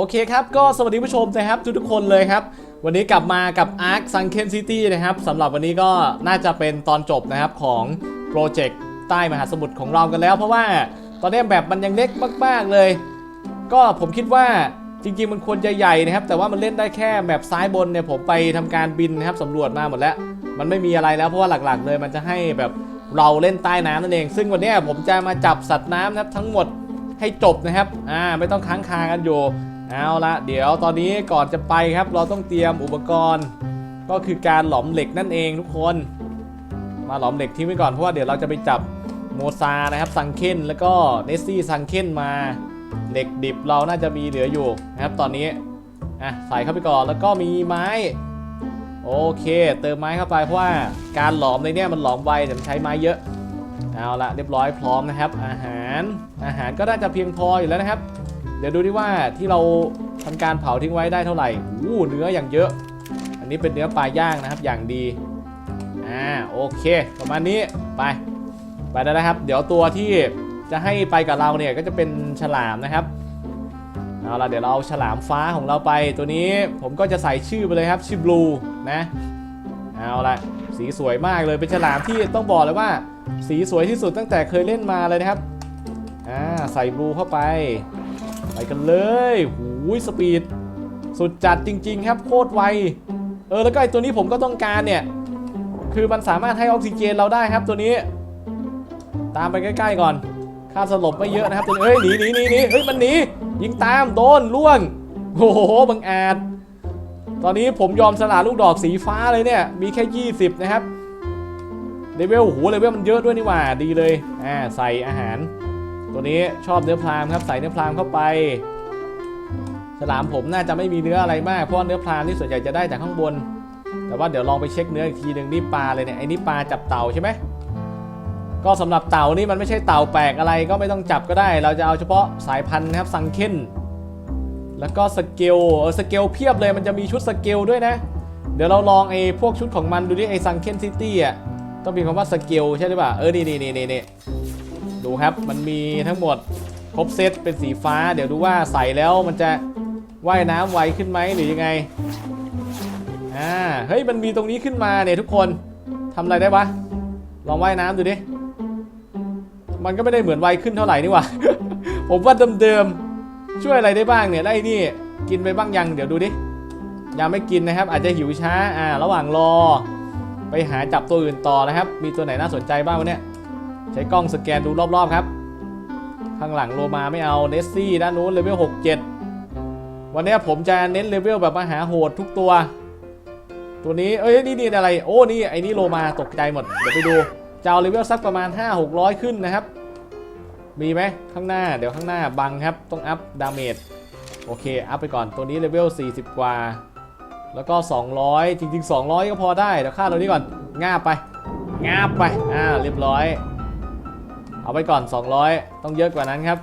โอเคครับ ก็สวัสดีผู้ชมนะครับทุกๆคนเลยครับ วันนี้กลับมากับ Ark Sunken City นะครับสำหรับวันนี้ก็น่าจะเป็นตอนจบนะครับของโปรเจกต์ใต้มหาสมุทรของเรากันแล้ว เพราะว่าตอนนี้แบบมันยังเล็กมากๆเลย ก็ผมคิดว่าจริงๆมันควรจะใหญ่นะครับ แต่ว่ามันเล่นได้แค่แบบซ้ายบนเนี่ยผมไปทำการบินนะครับสำรวจมาหมดแล้ว มันไม่มีอะไรแล้วเพราะว่าหลักๆ เลยมันจะให้แบบเราเล่นใต้น้ำนั่นเอง ซึ่งวันนี้ผมจะมาจับสัตว์น้ำนะครับทั้งหมดให้จบนะครับ อ่า ไม่ต้องค้างคากันอยู่ เอาละเดี๋ยวตอนนี้ก่อนจะไปครับ เราต้องเตรียมอุปกรณ์ ก็คือการหลอมเหล็กนั่นเองทุกคน มาหลอมเหล็กทิ้งไว้ก่อนเพราะว่าเดี๋ยวเราจะไปจับโมซานะครับซังเคนแล้วก็เนสซี่ซังเคนมาเหล็กดิบเราน่าจะมีเหลืออยู่นะครับ ตอนนี้อะใส่เข้าไปก่อนแล้วก็มีไม้โอเค เติมไม้เข้าไปเพราะว่าการหลอมในเนี้ยมันหลอมไวแต่มันใช้ไม้เยอะเอาละเรียบร้อยพร้อมนะครับ อาหารอาหารก็น่าจะเพียงพออยู่แล้วนะครับ เดี๋ยวดูดิว่าที่เราทำการเผาทิ้งไว้ได้เท่าไหร่อู้เนื้ออย่างเยอะ อันนี้เป็นเนื้อปลาย่างนะครับอย่างดี อ่าโอเค ประมาณนี้ไปไปได้แล้วครับ เดี๋ยวตัวที่จะให้ไปกับเราเนี่ยก็จะเป็นฉลามนะครับเอาละเดี๋ยวเราเอาฉลามฟ้าของเราไปตัวนี้ผมก็จะใส่ชื่อไปเลยครับชื่อบลูนะเอาละสีสวยมากเลยเป็นฉลามที่ต้องบอกเลยว่า สีสวยที่สุดตั้งแต่เคยเล่นมาเลยนะครับอ่าใส่บลูเข้าไป ไปกันเลยหูยสปีด สุดจัดจริง ๆ ครับโคตรไว เออแล้วก็ไอตัวนี้ผมก็ต้องการเนี่ย คือมันสามารถให้ออกซิเจนเราได้ครับตัวนี้ ตามไปใกล้ๆก่อน ค่าสลบไม่เยอะนะครับตัวเอ้ยหนีหนีหนีหนีเฮ้ยมันหนียิงตามโดนล่วง โอ้โหบังอาจ ตอนนี้ผมยอมสละลูกดอกสีฟ้าเลยเนี่ย มีแค่ 20 นะครับเลเวลโอ้โหเลเวลมันเยอะด้วยนี่หว่าดีเลย อ่าใส่อาหาร ตัวนี้ชอบเนื้อพรามครับใส่เนื้อพรามเข้าไปฉลามผมน่าจะไม่มีเนื้ออะไรมากเพราะเนื้อพรามนี่ส่วนใหญ่จะได้จากข้างบน แต่ว่าเดี๋ยวลองไปเช็คเนื้ออีกทีหนึ่งนี่ปลาเลยเนี่ยไอ้นี่ปลาจับเต่าใช่ไหมก็สำหรับเต่านี่มันไม่ใช่เต่าแปลกอะไรก็ไม่ต้องจับก็ได้ เราจะเอาเฉพาะสายพันธุ์นะครับซังเคนแล้วก็สเกลเออสเกลเพียบเลยมันจะมีชุดสเกลด้วยนะ เดี๋ยวเราลองไอ้พวกชุดของมันดูดิไอ้ซังเคนซิตี้อะต้องมีคำว่าสเกลใช่หรือเปล่าเออนี่นี่นี่นี่นี่ ดูครับมันมีทั้งหมดครบเซตเป็นสีฟ้า เดี๋ยวดูว่าใส่แล้วมันจะว่ายน้ำไวขึ้นไหมหรือยังไงอ่าเฮ้ยมันมีตรงนี้ขึ้นมาเนี่ยทุกคนทำอะไรได้วะลองว่ายน้ำดูดิมันก็ไม่ได้เหมือนไวขึ้นเท่าไหร่นี่หว่า ผมว่าเดิมๆช่วยอะไรได้บ้างเนี่ยได้นี่กินไปบ้างยังเดี๋ยวดูดิยังไม่กินนะครับ อาจจะหิวช้าอ่าระหว่างรอ ไปหาจับตัวอื่นต่อนะครับ มีตัวไหนน่าสนใจบ้างวะเนี่ย ใช้กล้องสแกนดูรอบๆครับ ข้างหลังโลมาไม่เอาเนสซี่ด้านนู้นเลเวล67 วันนี้ผมจะเน้นเลเวลแบบมหาโหดทุกตัว ตัวนี้เอ้ยนี่นี่อะไร โอ้นี่ไอ้นี่โลมาตกใจหมด เดี๋ยวไปดูจะเอาเลเวลสักประมาณ 5 600 ขึ้นนะครับ มีไหมข้างหน้าเดี๋ยวข้างหน้าบังครับ ต้องอัพดาเมจโอเค อัพไปก่อน ตัวนี้เลเวล 40 กว่า แล้วก็ 200 จริง ๆ 200 ก็พอได้ เดี๋ยวค่าตัวนี้ก่อนงาบไปงาบไป อ่า เรียบร้อย เอาไปก่อน 200 ต้องเยอะกว่านั้นครับ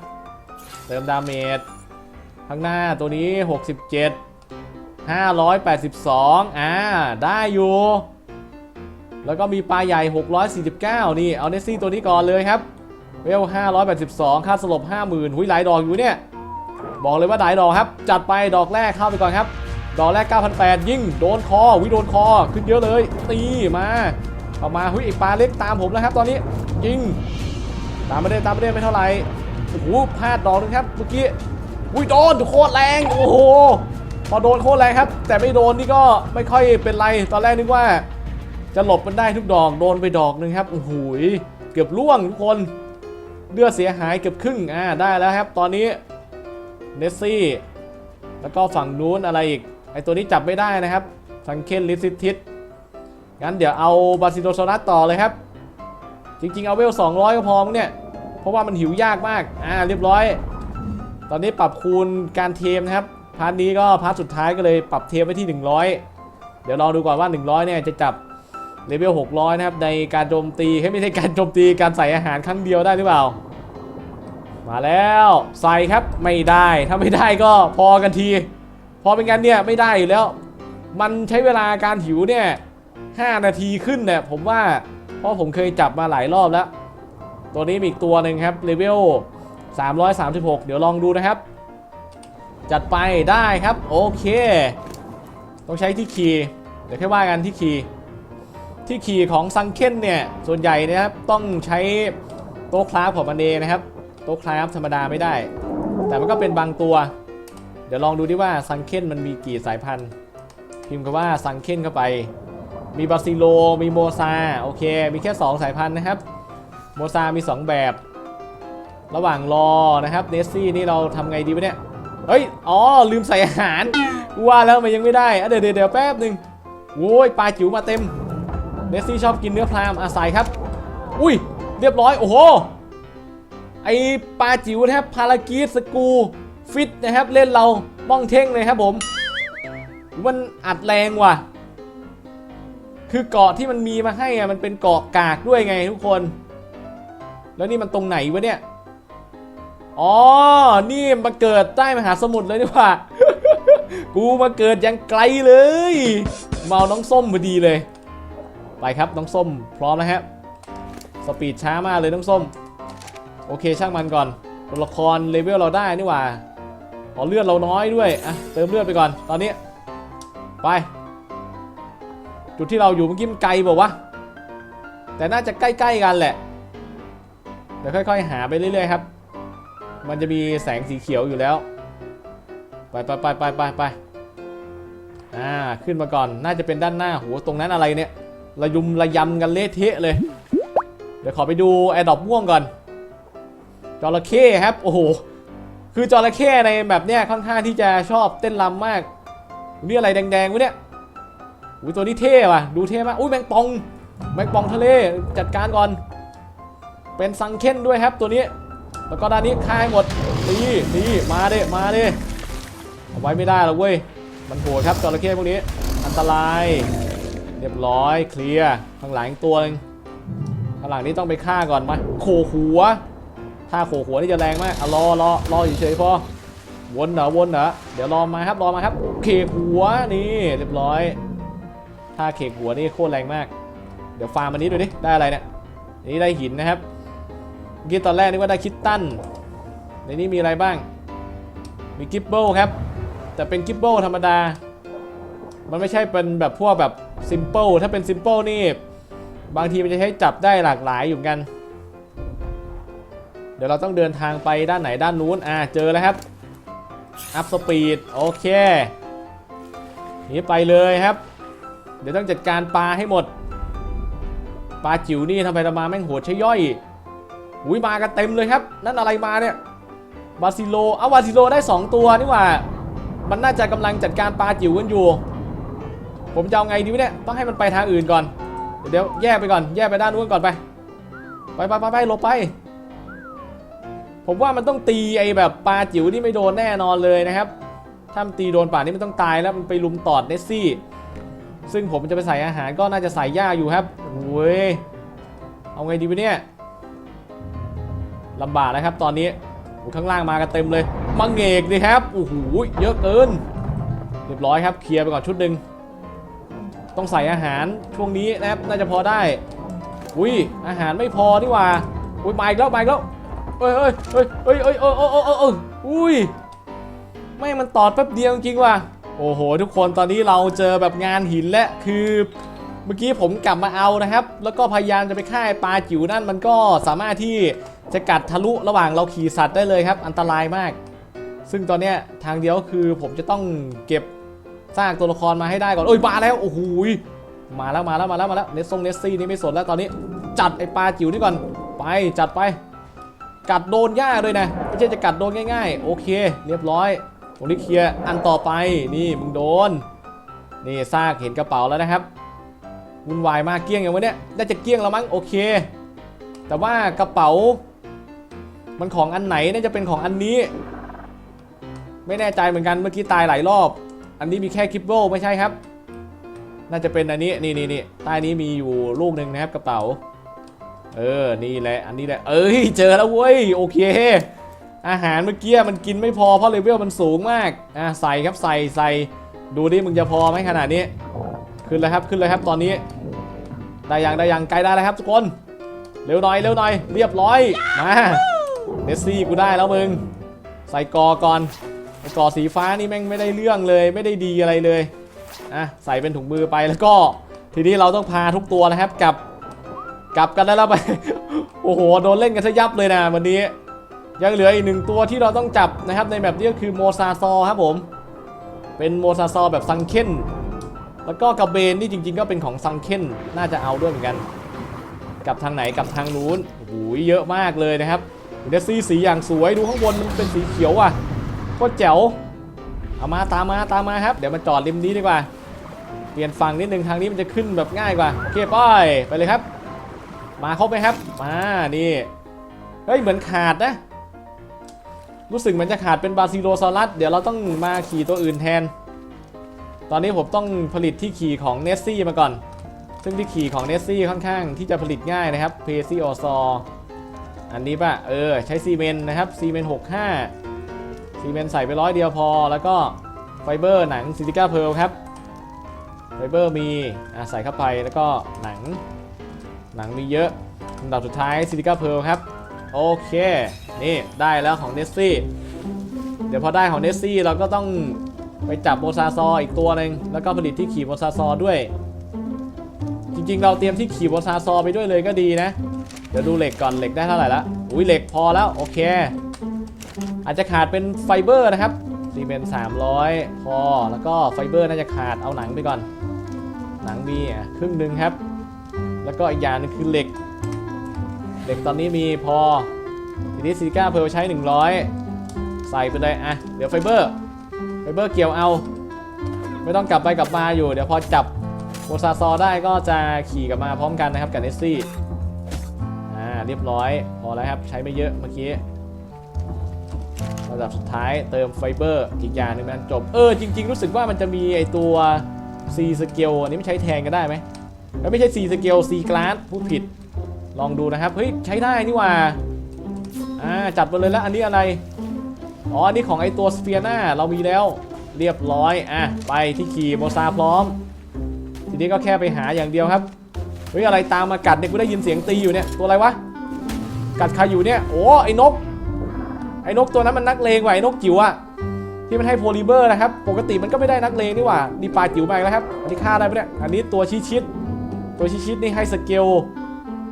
เติมดาเมจข้างหน้าตัวนี้ 67 582 อ่า ได้อยู่ แล้วก็มีปลาใหญ่ 649 นี่ เอาเนสซี่ตัวนี้ก่อนเลยครับ เวล 582 ค่าสลบ 50,000 หุยหลายดอกอยู่เนี่ย บอกเลยว่าหลายดอกครับ จัดไปดอกแรกเข้าไปก่อนครับ ดอกแรก 9,800 ยิ่งโดนคอ วิโดนคอ ขึ้นเยอะเลย ตีมาเอามา หุยไอปลาเล็กตามผมแล้วครับตอนนี้ ยิง ตามไม่ได้ตามไม่ได้ไม่เท่าไหร่โอ้โหพลาดดอกนึงครับเมื่อกี้อุ้ยโดนโคตรแรงโอ้โหพอโดนโคตรแรงครับ แต่ไม่โดนนี่ก็ไม่ค่อยเป็นไรตอนแรกนึกว่า จะหลบมันได้ทุกดอกโดนไปดอกหนึงครับโอ้โหเกือบล่วงทุกคนเลือดเสียหายเกือบครึ่งอ่าได้แล้วครับ ตอนนี้เนสซี่แล้วก็ฝั่งนู้นอะไรอีกไอตัวนี้จับไม่ได้นะครับสังเคนลิซิทิสงั้นเดี๋ยวเอาบาซิโดโซนัสต่อเลยครับ จริงๆ เอาเวล200 ก็พอมั้งเนี่ย เพราะว่ามันหิวยากมาก อ่า เรียบร้อย ตอนนี้ปรับคูณการเทมนะครับ พาร์ทนี้ก็พาร์ทสุดท้ายก็เลยปรับเทมไว้ที่ 100 เดี๋ยวลองดูก่อนว่า 100 เนี่ยจะจับเลเวล600 นะครับ ในการโจมตีให้ไม่ใช่การโจมตี การใส่อาหารครั้งเดียวได้หรือเปล่า มาแล้วใส่ครับ ไม่ได้ ถ้าไม่ได้ก็พอกันที พอเป็นกันเนี่ยไม่ได้อยู่แล้ว มันใช้เวลาการหิวเนี่ย5นาทีขึ้นเนี่ยผมว่า เพราะผมเคยจับมาหลายรอบแล้ว ตัวนี้มีอีกตัวหนึ่งครับเลเวล336 เดี๋ยวลองดูนะครับ จัดไปได้ครับ โอเค ต้องใช้ที่คีย์เดี๋ยวแค่ว่ากันที่คีย์ที่คีของซังเคนเนี่ย ส่วนใหญ่นะครับ ต้องใช้โต๊ะคราฟของมันเองนะครับ โต๊ะคราฟธรรมดาไม่ได้ แต่มันก็เป็นบางตัว เดี๋ยวลองดูดิว่าซังเคนมันมีกี่สายพันธุ์ พิมพ์คำว่าซังเคนเข้าไป มีบาซิโล มีโมซา โอเค มีแค่ 2 สายพันธุ์นะครับ โมซา มี 2 แบบ ระหว่างรอนะครับเนสซี่นี่เราทำไงดีวะเนี่ย เฮ้ย อ๋อ ลืมใส่อาหารว่าแล้วมันยังไม่ได้เดี๋ยวเดี๋ยวเดี๋ยวแป๊บหนึ่งโว้ยปลาจิ๋วมาเต็มเนสซี่ชอบกินเนื้อพรามอาศัยครับ อุ้ย เรียบร้อย โอ้โห ไอปลาจิ๋วนะครับพารากีสกู ฟิตนะครับเล่นเราบ้องเท่งเลยครับผม มันอัดแรงว่ะ คือเกาะที่มันมีมาให้อะมันเป็นเกาะกากด้วยไงทุกคน แล้วนี่มันตรงไหนวะเนี่ย อ๋อ นี่มาเกิดใต้มหาสมุทรเลยนี่ว่า กูมาเกิดยังไกลเลยเอาน้องส้มพอดีเลย ไปครับน้องส้ม พร้อมแล้วฮะสปีดช้ามากเลยน้องส้ม โอเคช่างมันก่อน ตัวละครเลเวลเราได้นี่ว่าอ๋อเลือดเราน้อยด้วย อะ เติมเลือดไปก่อน ตอนนี้ ไป จุดที่เราอยู่เมื่อกี้มันไกลบอกว่าวะแต่น่าจะใกล้ ๆ กันแหละ ดี๋ยวค่อย ๆ หาไปเรื่อยๆครับ มันจะมีแสงสีเขียวอยู่แล้ว ไปไปไปไปไปไปอ่าขึ้นมาก่อนน่าจะเป็นด้านหน้าโหตรงนั้นอะไรเนี่ยระยุมระยำกันเละเทะเลย เดี๋ยวขอไปดูแอร์ดอปม่วงก่อนจระเข้ครับโอ้โหคือจระเข้ในแบบเนี้ยค่อนข้างที่จะชอบเต้นรำมากนี่อะไรแดงๆวะเนี่ยอุ้ยตัวนี้เท่ว่ะ ดูเท่มากอุ้ยแมงปอง แมงปองทะเลจัดการก่อน เป็นซังเค้นด้วยครับตัวนี้ แล้วก็ด้านนี้ฆ่าให้หมดนี่นี่มาเด้มาเด้เอาไว้ไม่ได้หรอกเว้ยมันโหดครับจระเข้พวกนี้ อันตราย เรียบร้อยเคลียร์ข้างหลังตัวหนึงข้างหลังนี้ต้องไปฆ่าก่อนมาโขหัว ถ้าโขหัวนี่จะแรงมากอะรอรอรอเฉยพอวนเหรอวนเหรอเดี๋ยวรอมาครับรอมาครับเขกหัวนี่เรียบร้อย ถ้าเขกหัวนี่โคตรแรงมาก เดี๋ยวฟาร์มอันนี้ดูดิได้อะไรเนี่ยนี่ได้หินนะครับ เมื่อกี้ตอนแรกนึกว่าได้คิตตันในนี้มีอะไรบ้าง มีกิบเบิลครับ แต่เป็นกิบเบิลธรรมดา มันไม่ใช่เป็นแบบพวกแบบซิมเปิลถ้าเป็นซิมเปิลนี่ บางทีมันจะใช้จับได้หลากหลายอยู่กัน เดี๋ยวเราต้องเดินทางไปด้านไหนด้านนู้น อ่า เจอแล้วครับ อัพสปีด โอเคนี่ไปเลยครับ เดี๋ยวต้องจัดการปลาให้หมด ปลาจิ๋วนี่ทำไมทำมาแม่งโหดใช่ย่อย อุ้ยมากันเต็มเลยครับ นั่นอะไรมาเนี่ยบาซิโลเอาบาซิโลได้ 2 ตัวนี่หว่า มันน่าจะกำลังจัดการปลาจิ๋วกันอยู่ ผมจะเอาไงดีวะเนี่ย ต้องให้มันไปทางอื่นก่อน เดี๋ยวแยกไปก่อน แยกไปด้านนู้นก่อนไป ไปไปไปไปหลบไป ผมว่ามันต้องตีไอ้แบบปลาจิ๋วนี่ไม่โดนแน่นอนเลยนะครับ ถ้ามันตีโดนป่านนี้มันต้องตายแล้วมันไปลุมตอดเนสซี่ ซึ่งผมจะไปใส่อาหารก็น่าจะใส่หญ้าอยู่ครับโอ้ย เอาไงดีวะเนี่ย ลำบากนะครับตอนนี้ข้างล่างมากันเต็มเลยมังเงกดิครับโอ้โหเยอะเกิน เรียบร้อยครับ เคลียร์ไปก่อนชุดหนึ่งต้องใส่อาหารช่วงนี้นะครับน่าจะพอได้ อุ้ยอาหารไม่พอนี่ว่าอุ้ยมาอีกแล้วมาอีกแล้วเอ้ยเอ้ยเอ้ยเอ้ยเอ้ยเอ้ยเอ้ยเอ้ยเอ้ยอุ้ยไม่มันตอดแป๊บเดียวจริงว่ะโอ้โห ทุกคนตอนนี้เราเจอแบบงานหินและคือเมื่อกี้ผมกลับมาเอานะครับ แล้วก็พยายามจะไปฆ่าปลาจิ๋วนั่นมันก็สามารถที่ จะกัดทะลุระหว่างเราขี่สัตว์ได้เลยครับ อันตรายมาก ซึ่งตอนเนี้ยทางเดียวคือผมจะต้องเก็บซากตัวละครมาให้ได้ก่อนโอ้ยมาแล้วโอ้โหยมาแล้วมาแล้วมาแล้วมาแล้วเนสซงเนสซี่นี่ไม่สนแล้วตอนนี้ จัดไอ้ปลาจิ๋วนี่ก่อนไปจัดไป กัดโดนยากเลยนะไม่ใช่จะกัดโดนง่าย ๆ โอเค เรียบร้อยตรงนี้เคลียร์อันต่อไปนี่มึงโดน นี่ซากเห็นกระเป๋าแล้วนะครับวุ่นวายมากเกลี้ยงอย่างวะเนี่ยน่าจะเกลี้ยงแล้วมั้งโอเค แต่ว่ากระเป๋า มันของอันไหนน่าจะเป็นของอันนี้ ไม่แน่ใจเหมือนกันเมื่อกี้ตายหลายรอบ อันนี้มีแค่คลิปโบไม่ใช่ครับ น่าจะเป็นอันนี้นี่นี่นี่ใต้นี้มีอยู่ลูกหนึ่งนะครับกระเป๋า เออนี่แหละอันนี้แหละเอ้ยเจอแล้วเว้ยโอเค อาหารเมื่อกี้มันกินไม่พอเพราะเลเวลมันสูงมากอะใส่ครับใส่ใส่ดูดิมึงจะพอไหมขนาดนี้ ขึ้นเลยครับขึ้นเลยครับตอนนี้ ได้ยังได้ยังใกลได้แล้วครับทุกคนเร็วหน่อยเร็วหน่อยเรียบร้อยมา เนสซี่กูได้แล้วมึง ใส่กอก่อนไอ้กอสีฟ้านี่แม่งไม่ได้เรื่องเลยไม่ได้ดีอะไรเลยอะใส่เป็นถุงมือไปแล้วก็ ทีนี้เราต้องพาทุกตัวนะครับกลับกลับกันได้แล้วไป โอ้โหโดนเล่นกันซะยับเลยนะวันนี้ ยังเหลืออีกหนึ่งตัวที่เราต้องจับนะครับในแบบนี้ก็คือโมซาซอครับผม เป็นโมซาซอแบบซังเคนแล้วก็กระเบนนี่จริง ๆ ก็เป็นของซังเคนน่าจะเอาด้วยเหมือนกัน กลับทางไหนกลับทางนู้นโอ้โหเยอะมากเลยนะครับ เดซี่สีอย่างสวยดูข้างบนมันเป็นสีเขียวอะโคตรแจ๋วเอามาตามมาตามมาครับ เดี๋ยวมาจอดริมนี้ดีกว่า เปลี่ยนฝั่งนิดนึงทางนี้มันจะขึ้นแบบง่ายกว่าโอเคไปไปเลยครับ มาครบไหมครับมานี่เฮ้ยเหมือนขาดนะ รู้สึกเหมันจะขาดเป็นบาซิโลซอรัสเดี๋ยวเราต้องมาขี่ตัวอื่นแทน ตอนนี้ผมต้องผลิตที่ขี่ของเนสซี่มาก่อน ซึ่งที่ขี่ของเนสซี่ค่อนข้างที่จะผลิตง่ายนะครับเพซี่ออซอ อันนี้ป่ะ เออ ใช้ซีเมนต์นะครับ ซีเมนต์65ซีเมนต์ใส่ไปร้อยเดียวพอ แล้วก็ไฟเบอร์หนังซิลิก้าเพลครับ ไฟเบอร์มีอะใส่เข้าไป แล้วก็หนัง หนังมีเยอะอันดับสุดท้ายซิลิก้าเพลครับ โอเค นี่ได้แล้วของเนสซี่ เดี๋ยวพอได้ของเนสซี่เราก็ต้องไปจับโมซาซออีกตัวหนึ่งแล้วก็ผลิตที่ขี่โมซาซอด้วย จริงๆ เราเตรียมที่ขี่โมซาซอไปด้วยเลยก็ดีนะ ดี๋ยวดูเหล็กก่อนเหล็กได้เท่าไหร่ละอุ้ยเหล็กพอแล้วโอเค อาจจะขาดเป็นไฟเบอร์นะครับซีเมนต์300พอแล้วก็ไฟเบอร์น่าจะขาดเอาหนังไปก่อน หนังมีอะครึ่งหนึ่งครับ แล้วก็อีกอย่างหนึงคือเหล็ก เหล็กตอนนี้มีพอทีนี้ซิลิก้าเพลใช้ 100 ใส่ไปเลยอะเดี๋ยวไฟเบอร์ไฟเบอร์เกี่ยวเอา ไม่ต้องกลับไปกลับมาอยู่ เดี๋ยวพอจับโมซาซอได้ก็จะขี่กลับมาพร้อมกันนะครับกับเนสซี่ เรียบร้อย พอแล้วครับ ใช้ไม่เยอะเมื่อกี้ระดับสุดท้ายเติมไฟเบอร์อีกอย่างหนึงมันจบ เออ จริง ๆ รู้สึกว่ามันจะมีไอตัว C สเกลอันนี้ไม่ใช้แทนกันได้ไหมแล้วไม่ใช่ C สเกล C กลาสพูดผิด ลองดูนะครับ เฮ้ย ใช้ได้นี่ว่า อ่า จัดมาเลยแล้ว อันนี้อะไร อ๋อ อันนี้ของไอตัวสเฟียนาเรามีแล้ว เรียบร้อย อะ ไปที่ขี่โมซาพร้อม ทีนี้ก็แค่ไปหาอย่างเดียวครับ เฮ้ยอะไรตามมากัดเนี่ยกูได้ยินเสียงตีอยู่เนี่ยตัวอะไรวะกัดใครอยู่เนี่ยโอ้ไอ้นก ไอ้นกตัวนั้นมันนักเลงว่ะไอ้นกจิ๋วอะที่มันให้โพลีเบอร์นะครับ ปกติมันก็ไม่ได้นักเลงนี่หว่านี่ปลาจิ๋วมาแล้วครับอันนี้ฆ่าได้ปะเนี่ยอันนี้ตัวชิชิดตัวชิชิดนี่ให้สเกล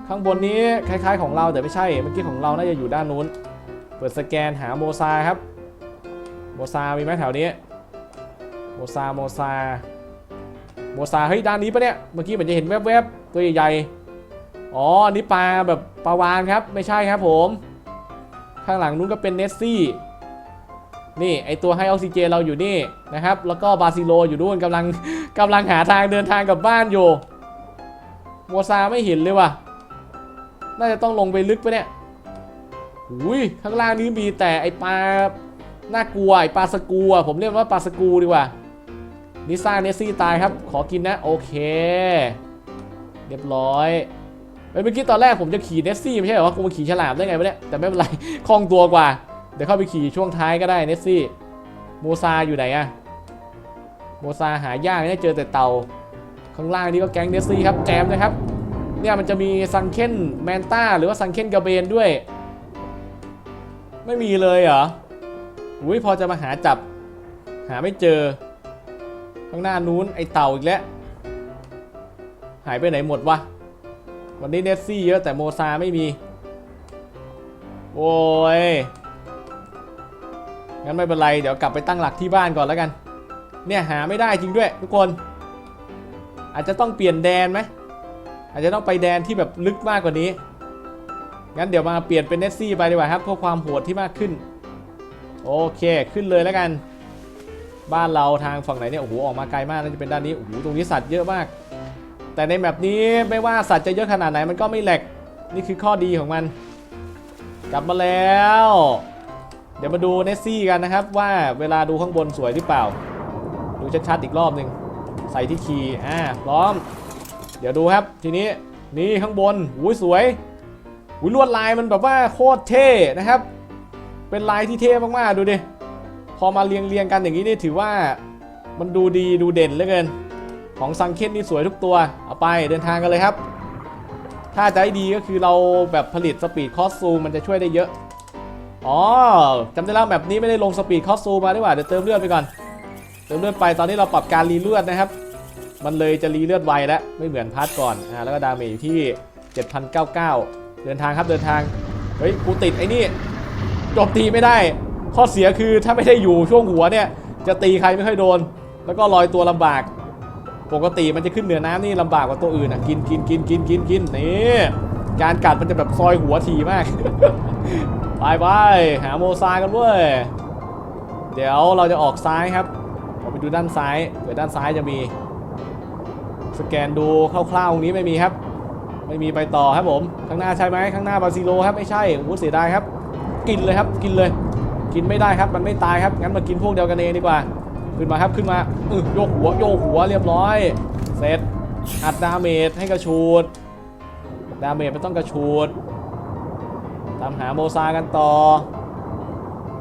ข้างบนนี้คล้ายๆ ของเราแต่ไม่ใช่เมื่อกี้ของเราน่าจะอยู่ด้านนู้น เปิดสแกนหาโมซาครับโมซามีไหมแถวนี้โมซาโมซาโมซาเฮ้ยด้านนี้ปะเนี่ยเมื่อกี้เหมือนจะเห็นแวบๆ ตัวใหญ่ๆอ๋ออันนี้ปลาแบบปลาวานครับ ไม่ใช่ครับผม ข้างหลังนู้นก็เป็นเนสซี่ นี่ไอตัวให้ออกซิเจนเราอยู่นี่นะครับ แล้วก็บาซิโลอยู่นู่นกำลังกำลังหาทางเดินทางกลับบ้านอยู่โมซาไม่เห็นเลยว่ะ น่าจะต้องลงไปลึกไปะเนี่ยอุ้ยข้างล่างนี้มีแต่ไอปลา น่ากลัวไอปลาสกูอะผมเรียกว่าปลาสกูดีกว่านิซ่าเนสซี่ตายครับ ขอกินนะ โอเค รียบร้อยเมื่อกี้ตอนแรกผมจะขี่เนสซี่ไม่ใช่เหรอว่ากูมาขี่ฉลามได้ไงวะเนี่ยแต่ไม่เป็นไรคล่องตัวกว่า เดี๋ยวเข้าไปขี่ช่วงท้ายก็ได้เนสซี่โมซาอยู่ไหนอะโมซาหายากเนี่ยเจอแต่เตาข้างล่างนี่ก็แก๊งเนสซี่ครับแจมนะครับเนี่ยมันจะมีซังเคนแมนต้าหรือว่าซังเคนกระเบนด้วย ไม่มีเลยเหรออุ้ยพอจะมาหาจับ หาไม่เจอ ข้างหน้านู้นไอเต่าอีกแล้ว หายไปไหนหมดวะ วันนี้เนสซี่เยอะแต่โมซาไม่มี โอ้ย งั้นไม่เป็นไร เดี๋ยวกลับไปตั้งหลักที่บ้านก่อนแล้วกัน เนี่ยหาไม่ได้จริงด้วยทุกคน อาจจะต้องเปลี่ยนแดนไหม อาจจะต้องไปแดนที่แบบลึกมากกว่านี้ งั้นเดี๋ยวมาเปลี่ยนเป็นเนสซี่ไปดีกว่าครับเพื่อความโหดที่มากขึ้น โอเคขึ้นเลยแล้วกัน บ้านเราทางฝั่งไหนเนี่ย โอ้โห ออกมาไกลมากน่าจะเป็นด้านนี้ โอ้โห ตรงนี้สัตว์เยอะมาก แต่ในแบบนี้ไม่ว่าสัตว์จะเยอะขนาดไหนมันก็ไม่แหลก นี่คือข้อดีของมัน กลับมาแล้ว เดี๋ยวมาดูเนสซี่กันนะครับ ว่าเวลาดูข้างบนสวยหรือเปล่า ดูชัดๆอีกรอบหนึ่งใส่ที่คีย์อ่าพร้อม เดี๋ยวดูครับทีนี้นี่ข้างบนอุ้ยสวยอุ้ยลวดลายมันแบบว่าโคตรเท่นะครับ เป็นลายที่เท่มากๆดูดิพอมาเรียงเรียงๆกันอย่างนี้นี่ถือว่ามันดูดีดูเด่นเหลือเกิน ของซังเคนนี่สวยทุกตัว เอาไปเดินทางกันเลยครับ ถ้าจะให้ดีก็คือเราแบบผลิตสปีดคอสซูมันจะช่วยได้เยอะ อ๋อจำได้แล้วแบบนี้ไม่ได้ลงสปีดคอสซูมาดีกว่าเดี๋ยวเติมเลือดไปก่อน เติมเลือดไปตอนนี้เราปรับการรีเลือดนะครับ มันเลยจะรีเลือดไวแล้วไม่เหมือนพาร์ทก่อนอ่าแล้วก็ดาเมจอยู่ที่ 7,099 เดินทางครับเดินทาง เฮ้ยกูติดไอ้นี่จมตีไม่ได้ ข้อเสียคือถ้าไม่ได้อยู่ช่วงหัวเนี่ยจะตีใครไม่ค่อยโดน แล้วก็ลอยตัวลำบาก ปกติมันจะขึ้นเหนือน้ำนี่ลำบากกว่าตัวอื่นอะกินกินกินกินกินกินนี่การกัดมันจะแบบซอยหัวทีมากไปไปหาโมซากันเว้ยเดี๋ยวเราจะออกซ้ายครับออกไปดูด้านซ้ายเผื่อด้านซ้ายจะมี สแกนดูคร่าวๆตรงนี้ไม่มีครับ ไม่มีไปต่อครับผมข้างหน้าใช่ไหมข้างหน้าบาซิโลครับไม่ใช่โอ้เสียดายครับ กินเลยครับกินเลย กินไม่ได้ครับมันไม่ตายครับงั้นมากินพวกเดียวกันเองดีกว่า ขึ้นมาครับขึ้นมาอึโยกหัวโยกหัวเรียบร้อย เสร็จ อัดดาเมจให้กระชูด ดาเมจไม่ต้องกระชูด ตามหาโมซากันต่อ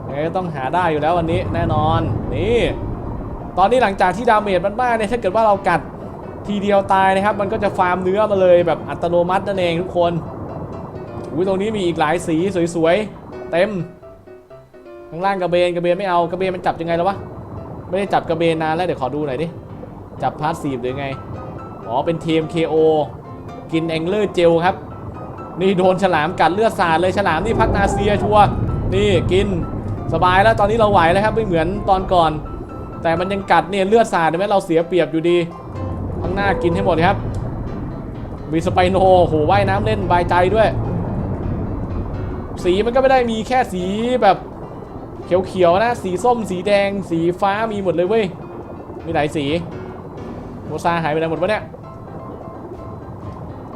ยังไงก็ต้องหาได้อยู่แล้ววันนี้แน่นอน นี่ ตอนนี้หลังจากที่ดาเมจมันมากเนี่ยถ้าเกิดว่าเรากัดทีเดียวตายนะครับ มันก็จะฟาร์มเนื้อมาเลยแบบอัตโนมัตินั่นเองทุกคนอุ้ยตรงนี้มีอีกหลายสีสวยๆ เต็ม ข้างล่างกระเบนกระเบนไม่เอากระเบนมันจับยังไงแล้ววะ ไม่ได้จับกระเบนนานแล้วเดี๋ยวขอดูหน่อยดิ จับพาสซีฟหรือไง อ๋อ เป็นทีม KO กินแองเลอร์เจลครับ นี่โดนฉลามกัดเลือดสาดเลยฉลามนี่พักนาเซียชัวนี่กินสบายแล้วตอนนี้เราไหวแล้วครับไม่เหมือนตอนก่อน แต่มันยังกัดเนี่ยเลือดสาดเห็นไหมเราเสียเปรียบอยู่ดีข้างหน้ากินให้หมดครับมีสไปโนโหว่ายน้ำเล่นบายใจด้วย สีมันก็ไม่ได้มีแค่สีแบบ เขียวๆนะ สีส้ม สีแดง สีฟ้ามีหมดเลยเว้ย มีหลายสี โมซาหายไปไหนหมดวะเนี่ย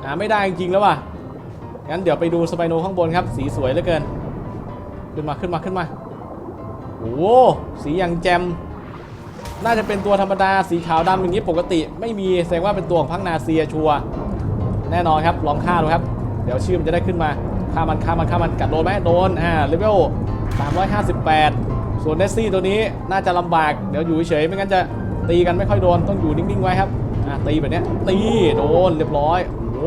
หาไม่ได้จริงๆแล้วว่ะ งั้นเดี๋ยวไปดูสไปโนข้างบนครับ สีสวยเหลือเกิน ขึ้นมาขึ้นมาขึ้นมา โอ้สีอย่างแจมน่าจะเป็นตัวธรรมดา สีขาวดำอย่างนี้ปกติ ไม่มีแสดงว่าเป็นตัวของพักนาเซียชัว แน่นอนครับ ลองฆ่าดูครับ เดี๋ยวชื่อมันจะได้ขึ้นมา ฆ่ามันฆ่ามันฆ่ามันกัดโดนไหมโดนอ่าเลเวล358 ส่วนเนสซี่ตัวนี้น่าจะลำบากเดี๋ยวอยู่เฉยไม่งั้นจะตีกันไม่ค่อยโดนต้องอยู่นิ่งๆไว้ครับอ่าตีแบบนี้ตีโดนเรียบร้อยโอ้โห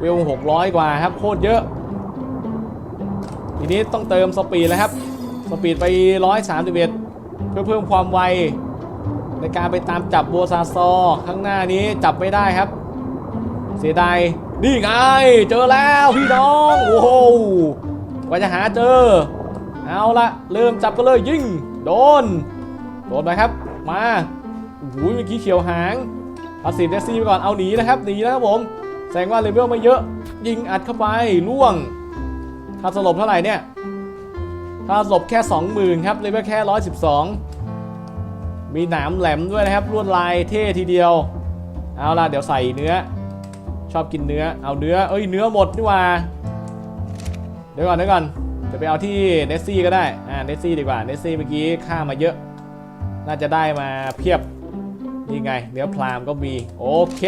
เวล600 กว่าครับโคตรเยอะ ทีนี้ต้องเติมสปีดแล้วครับ สปีดไป 131 เพื่อเพิ่มความไวในการไปตามจับบัวซาซอข้างหน้านี้จับไม่ได้ครับ เสียดาย นี่ไง เจอแล้วพี่น้อง โอ้โหกว่าจะหาเจอ เอาละเริ่มจับกันเลยยิงโดน โดนไปครับ มาโอ้โหเมื่อกี้เขียวหางเอาสีเดซี่ไปก่อน เอาหนีนะครับ หนีนะครับผม แสดงว่าเลเวลไม่เยอะ ยิงอัดเข้าไปล่วงค่าสลบเท่าไหร่เนี่ยค่าสลบแค่ 20,000ครับเลเวลแค่ 112 มีหนามแหลมด้วยนะครับลวดลายเท่ทีเดียว เอาล่ะ เดี๋ยวใส่เนื้อ ชอบกินเนื้อ เอาเนื้อ เอ้ย เนื้อหมดนี่ว่า เดี๋ยวก่อนเดี๋ยวก่อน จะไปเอาที่เนสซี่ก็ได้ อ่า เนสซี่ดีกว่า เนสซี่เมื่อกี้ค่ามาเยอะ น่าจะได้มาเพียบ นี่ไง เนื้อพรามก็มี โอเค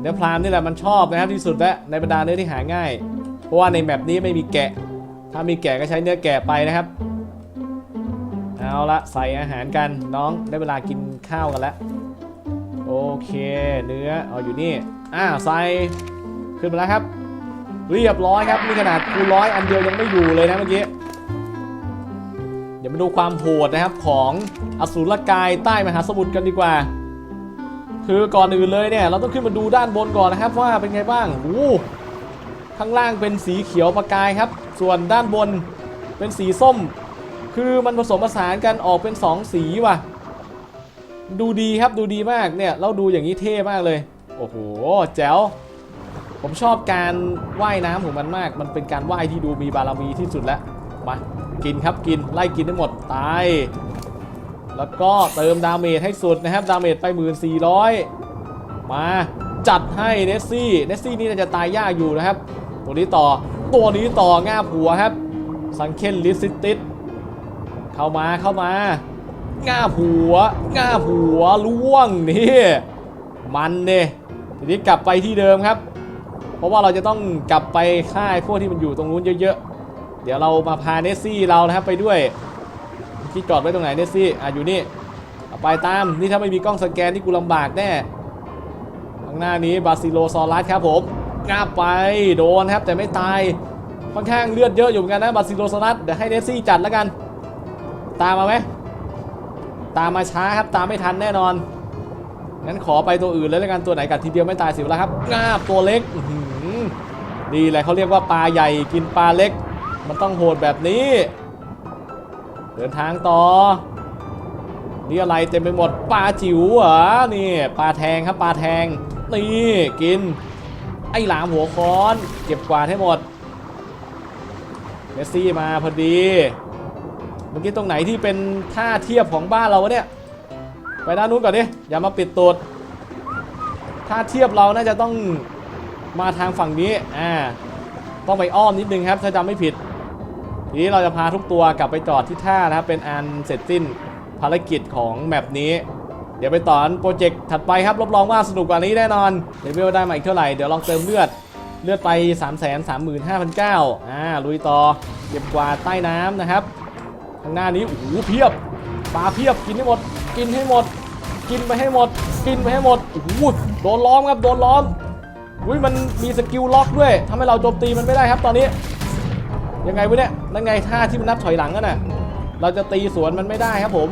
เนื้อพรามนี่แหละมันชอบนะครับที่สุดแล้วในบรรดาเนื้อที่หาง่าย เพราะว่าในแมปนี้ไม่มีแกะ ถ้ามีแกะก็ใช้เนื้อแกะไปนะครับ เอาละใส่อาหารกันน้องได้เวลากินข้าวกันแล้ว โอเค เนื้อเอาอยู่นี่ อ้าใส่ขึ้นมาแล้วครับ เรียบร้อยครับนี่ขนาดคูร้อยอันเดียวยังไม่อยู่เลยนะเมื่อกี้เดี๋ยวมาดูความโหดนะครับของอสูรกายใต้มหาสมุทรกันดีกว่า คือก่อนอื่นเลยเนี่ยเราต้องขึ้นมาดูด้านบนก่อนนะครับว่าเป็นไงบ้างโอ้ข้างล่างเป็นสีเขียวประกายครับ ส่วนด้านบนเป็นสีส้ม คือมันผสมผสานกันออกเป็น 2 สีว่ะ ดูดีครับดูดีมากเนี่ยเราดูอย่างนี้เท่มากเลย โอ้โห แจ๋ว ผมชอบการว่ายน้ำของมันมาก มันเป็นการว่ายที่ดูมีบารมีที่สุดแล้ว มา กินครับกิน ไล่กินทั้งหมด ตาย แล้วก็เติมดาเมจให้สุดนะครับ ดาเมจไป 1400 มาจัดให้เนสซี่ เนสซี่นี่น่าจะตายยากอยู่นะครับ ตัวนี้ต่อ ตัวนี้ต่อง่าบหัวครับ สังเคนลิสซิติสเข้ามาเข้ามาง่าบหัวง่าบหัวล่วงนี่ มันเนี่ย ทีนี้กลับไปที่เดิมครับ เพราะว่าเราจะต้องกลับไปค่ายพวกที่มันอยู่ตรงนู้นเยอะๆ เดี๋ยวเรามาพาเนสซี่เรานะครับไปด้วยที่จอดไว้ตรงไหนเนสซี่อะอยู่นี่ไปตามนี่ถ้าไม่มีกล้องสแกนนี่กูลำบากแน่ข้างหน้านี้บาซิโลซอรัสครับผมงาไปโดนครับแต่ไม่ตายค่อนข้างเลือดเยอะอยู่เหมือนกันนะบาซิโลสนัสเดี๋ยวให้เนสซี่จัดแล้วกัน ตามมาไหมตามมาช้าครับตามไม่ทันแน่นอน งั้นขอไปตัวอื่นเลยแล้วกันตัวไหนกัดทีเดียวไม่ตายสิวแล้วครับงาบตัวเล็กอื้อหือนี่แหละเขาเรียกว่าปลาใหญ่กินปลาเล็ก มันต้องโหดแบบนี้ เดินทางต่อ นี่อะไรเต็มไปหมดปลาจิ๋วเหรอนี่ปลาแทงครับปลาแทงนี่กิน ไอ้หลามหัวค้อนเก็บกวาดให้หมดเมสซี่มาพอดี เมื่อกี้ตรงไหนที่เป็นท่าเทียบของบ้านเราเนี่ย ไปด้านนู้นก่อนดิ อย่ามาปิดตูด ถ้าเทียบเราน่าจะต้องมาทางฝั่งนี้ อ่า ต้องไปอ้อมนิดนึงครับ ถ้าจำไม่ผิด ทีนี้เราจะพาทุกตัวกลับไปจอดที่ท่านะครับ เป็นอันเสร็จสิ้นภารกิจของแมปนี้ เดี๋ยวไปต่อนโปรเจกต์ถัดไปครับ รับรองว่าสนุกกว่านี้แน่นอน เลเวลได้มาอีกเท่าไหร่ เดี๋ยวลองเติมเลือด เลือดไป 3 3 5 9 0 0อ่า ลุยต่อ เก็บกวาดใต้น้ำนะครับ ข้างหน้านี้ โอ้โห เพียบ ปลาเพียบ กินให้หมด กินให้หมด กินไปให้หมด กินไปให้หมดโอ้โหโดนล้อมครับ โดนล้อมอุ้ยมันมีสกิลล็อกด้วยทำให้เราโจมตีมันไม่ได้ครับตอนนี้ ยังไงวะเนี่ยนั่นไงท่าที่มันนับถอยหลังกันน่ะ เราจะตีสวนมันไม่ได้ครับผม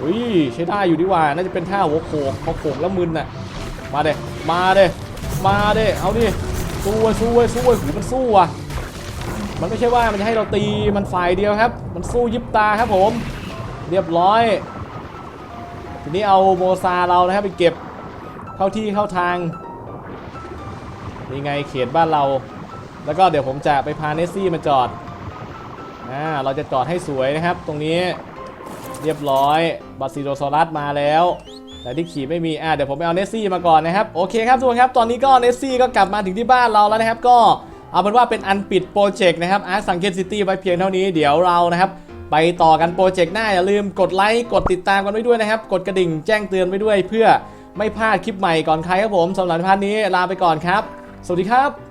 อุ้ยใช้ได้อยู่ดีกว่า น่าจะเป็นท่าหัวโขกพอโขกแล้วมึนน่ะ มาเด้มาเด้มาเด้เอาดิ สู้เว้ยสู้เว้ยสู้เว้ยหูมันสู้อะ มันไม่ใช่ว่ามันจะให้เราตีมันฝ่ายเดียวครับ มันสู้ยิบตาครับผม เรียบร้อย นี้เอาโมซาเรานะครับไปเก็บเข้าที่เข้าทางนี่ไงเขตบ้านเรา แล้วก็เดี๋ยวผมจะไปพาเนสซี่มาจอดอ่าเราจะจอดให้สวยนะครับ ตรงนี้เรียบร้อยบาซิโลซอรัสมาแล้ว แต่ที่ขี่ไม่มีอ่าเดี๋ยวผมไปเอาเนสซี่มาก่อนนะครับ โอเคครับทุกคนครับ ตอนนี้ก็เนสซี่ก็กลับมาถึงที่บ้านเราแล้วนะครับ ก็เอาเป็นว่าเป็นอันปิดโปรเจกต์นะครับอาร์สังเกตซิตี้ไว้เพียงเท่านี้เดี๋ยวเรานะครับ ไปต่อกันโปรเจกต์หน้าอย่าลืมกดไลค์กดติดตามกันไว้ด้วยนะครับ กดกระดิ่งแจ้งเตือนไว้ด้วย เพื่อไม่พลาดคลิปใหม่ก่อนใครครับผมสำหรับพานนี้ลาไปก่อนครับ สวัสดีครับ